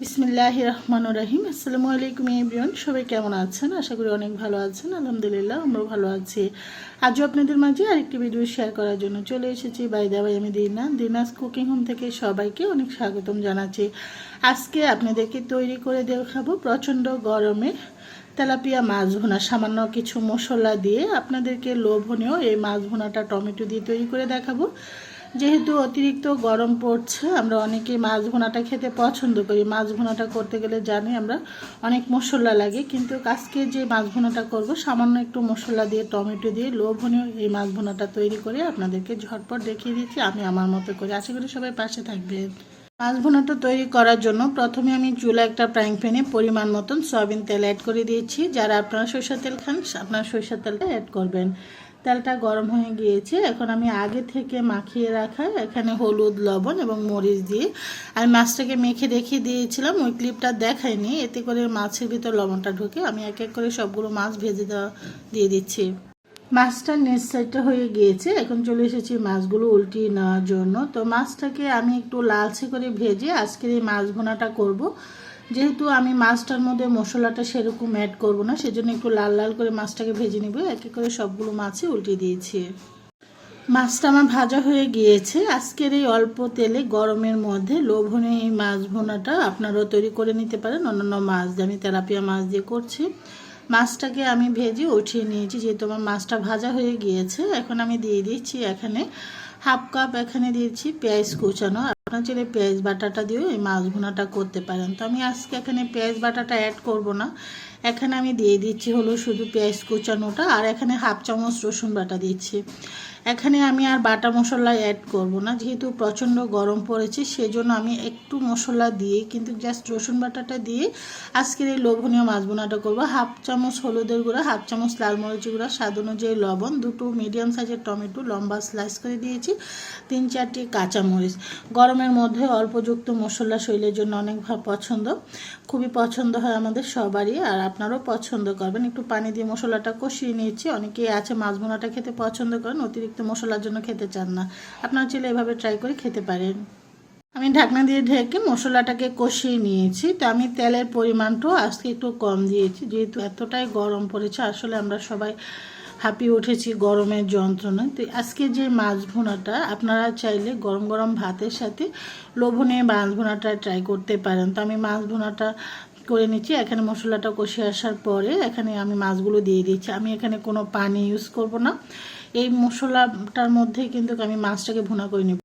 বিসমিল্লাহ রহমান রাহিম। আসসালামু আলাইকুম এভরিওয়ান, সবাই কেমন আছেন? আশা করি অনেক ভালো আছেন। আলহামদুলিল্লাহ, আমরাও ভালো আছি। আজও আপনাদের মাঝে আরেকটি ভিডিও শেয়ার করার জন্য চলে এসেছি। বাইদা ভাই আমি দিনা। দিনাস কুকিং হোম থেকে সবাইকে অনেক স্বাগতম জানাচ্ছি। আজকে আপনাদেরকে তৈরি করে দেখাবো প্রচণ্ড গরমে তেলাপিয়া মাছ ভুনা। সামান্য কিছু মশলা দিয়ে আপনাদেরকে লোভনীয় এই মাছ ভুনাটা টমেটো দিয়ে তৈরি করে দেখাবো। যেহেতু অতিরিক্ত গরম পড়ছে, আমরা অনেকে মাছ ভোনাটা খেতে পছন্দ করি। মাছ ভুনাটা করতে গেলে জানি আমরা অনেক মশলা লাগে, কিন্তু আজকে যে মাছ ভুনাটা করব, সামান্য একটু মশলা দিয়ে, টমেটো দিয়ে লোভনীয় এই মাছ ভোনাটা তৈরি করে আপনাদেরকে ঝটপট দেখিয়ে দিচ্ছি, আমি আমার মতো করে। আশা করি সবাই পাশে থাকবেন। মাছ ভুনাটা তৈরি করার জন্য প্রথমে আমি চুলা একটা ফ্রাইং প্যানে পরিমাণ মতন সয়াবিন তেল অ্যাড করে দিয়েছি। যারা আপনারা সরষের তেল খান, আপনার সরষের তেলটা অ্যাড করবেন। তেলটা গরম হয়ে গিয়েছে। এখন আমি আগে থেকে মাখিয়ে রাখা এখানে হলুদ, লবণ এবং মরিচ দিয়ে। আমি মাছটাকে মেখে রেখে দিয়েছিলাম, ওই ক্লিপটা দেখাইনি এতে করে মাছের ভিতর লবণটা ঢুকে আমি এক এক করে সবগুলো মাছ ভেজে দেওয়া, দিয়ে দিচ্ছি। মাছটা নেক্সট সাইডটা হয়ে গিয়েছে। এখন চলে এসেছি মাছগুলো উল্টিয়ে নেওয়ার জন্য। তো মাছটাকে আমি একটু লালচে করে ভেজে আজকের এই মাছ ভোনাটা করব। যেহেতু আমি মাছটার মধ্যে মশলাটা সেরকম অ্যাড করব না, সেজন্য একটু লাল লাল করে মাছটাকে ভেজে নিব। এক এক করে সবগুলো মাছই উল্টিয়ে দিয়েছি। মাছটা আমার ভাজা হয়ে গিয়েছে। আজকের এই অল্প তেলে গরমের মধ্যে লোভনীয় এই মাছ ভোনাটা আপনারাও তৈরি করে নিতে পারেন। অন্যান্য মাছ দিয়ে, আমি তেলাপিয়া মাছ দিয়ে করছি। মাছটাকে আমি ভেজে উঠিয়ে নিয়েছি, যেহেতু আমার মাছটা ভাজা হয়ে গিয়েছে। এখন আমি দিয়ে দিচ্ছি এখানে হাফ কাপ এখানে দিয়েছি পেঁয়াজ কুচানো। আপনার চাইলে পেঁয়াজ বাটাটা দিয়েও এই মাছ ভুনাটা করতে পারেন। তো আমি আজকে এখানে পেঁয়াজ বাটাটা অ্যাড করব না। এখানে আমি দিয়ে দিচ্ছি হলো শুধু পেঁয়াজ কুচানোটা আর এখানে হাফ চামচ রসুন বাটা দিচ্ছি। এখানে আমি আর বাটা মশলা অ্যাড করব না, যেহেতু প্রচণ্ড গরম পড়েছে, সেজন্য আমি একটু মশলা দিয়ে কিন্তু জাস্ট রসুন বাটাটা দিয়ে আজকের এই লোভনীয় মাছ বোনাটা করব। হাফ চামচ হলুদের গুঁড়া হাফ চামচ লাল মরিচের গুঁড়া, স্বাদ অনুযায়ী লবণ, দুটো মিডিয়াম সাইজের টমেটো লম্বা স্লাইস করে দিয়েছি, তিন চারটি কাঁচামরিচ। গরমের মধ্যে অল্পযুক্ত মশলা শৈলের জন্য অনেক পছন্দ। খুবই পছন্দ হয় আমাদের সবারই, আর আপনারাও পছন্দ করবেন। একটু পানি দিয়ে মশলাটা কষিয়ে নিয়েছি। অনেকেই আছে মাছ বোনাটা খেতে পছন্দ করেন, অতিরিক্ত মশলার জন্য খেতে চান না। আপনারা চাইলে এভাবে ট্রাই করে খেতে পারেন। আমি ঢাকনা দিয়ে ঢেকে মশলাটাকে কষিয়ে নিয়েছি। তো আমি তেলের পরিমাণটাও আজকে একটু কম দিয়েছি, যেহেতু এতটাই গরম পড়েছে। আসলে আমরা সবাই হাঁপিয়ে উঠেছি গরমের যন্ত্রণায়। তো আজকে যে মাছ ভুনাটা, আপনারা চাইলে গরম গরম ভাতের সাথে লোভনে মাছ ভুনাটা ট্রাই করতে পারেন। তো আমি মাছ ভুনাটা করে নিচ্ছি। এখানে মশলাটা কষে আসার পরে এখানে আমি মাছগুলো দিয়ে দিচ্ছি। আমি এখানে কোনো পানি ইউজ করব না। এই মশলাটার মধ্যে কিন্তু আমি মাছটাকে ভুনা করে নেব।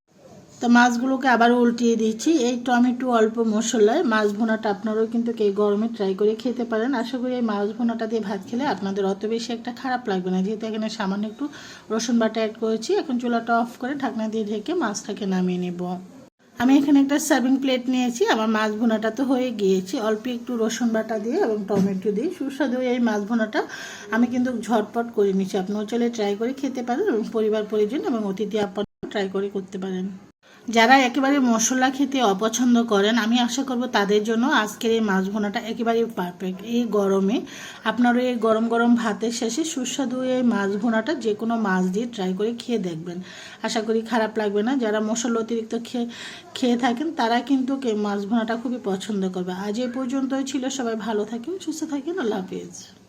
তো মাছগুলোকে আবার উল্টিয়ে দিচ্ছি। এই টমেটো অল্প মশলায় মাছ ভোনাটা আপনারাও কিন্তু এই গরমে ট্রাই করে খেতে পারেন। আশা করি এই মাছ ভোনাটা দিয়ে ভাত খেলে আপনাদের অত বেশি একটা খারাপ লাগবে না। যেহেতু এখানে সামান্য একটু রসুন বাটা অ্যাড করেছি, এখন চুলাটা অফ করে ঢাকনা দিয়ে ঢেকে মাছটাকে নামিয়ে নেব। আমি এখানে একটা সার্ভিং প্লেট নিয়েছি, আমার মাছ ভোনাটা তো হয়ে গিয়েছে। অল্প একটু রসুন বাটা দিয়ে এবং টমেটো দিয়ে সুস্বাদু এই মাছ ভোনাটা আমি কিন্তু ঝটপট করে নিচ্ছি। আপনিও চলে ট্রাই করে খেতে পারেন এবং পরিবার পরিজন এবং অতিথি আপনার ট্রাই করে করতে পারেন। যারা একেবারে মশলা খেতে অপছন্দ করেন, আমি আশা করব তাদের জন্য আজকের এই মাছ ভোনাটা একেবারেই পারফেক্ট এই গরমে আপনারও এই গরম গরম ভাতের শেষে সুস্বাদু এই মাছ ভোনাটা যে কোনো মাছ দিয়ে ট্রাই করে খেয়ে দেখবেন। আশা করি খারাপ লাগবে না, যারা মশলা অতিরিক্ত খেয়ে খেয়ে থাকেন তারা কিন্তু মাছ ভোনাটা খুবই পছন্দ করবে। আজ এই পর্যন্তই ছিল, সবাই ভালো থাকেন, সুস্থ থাকেন, আল্লাহ হাফিজ।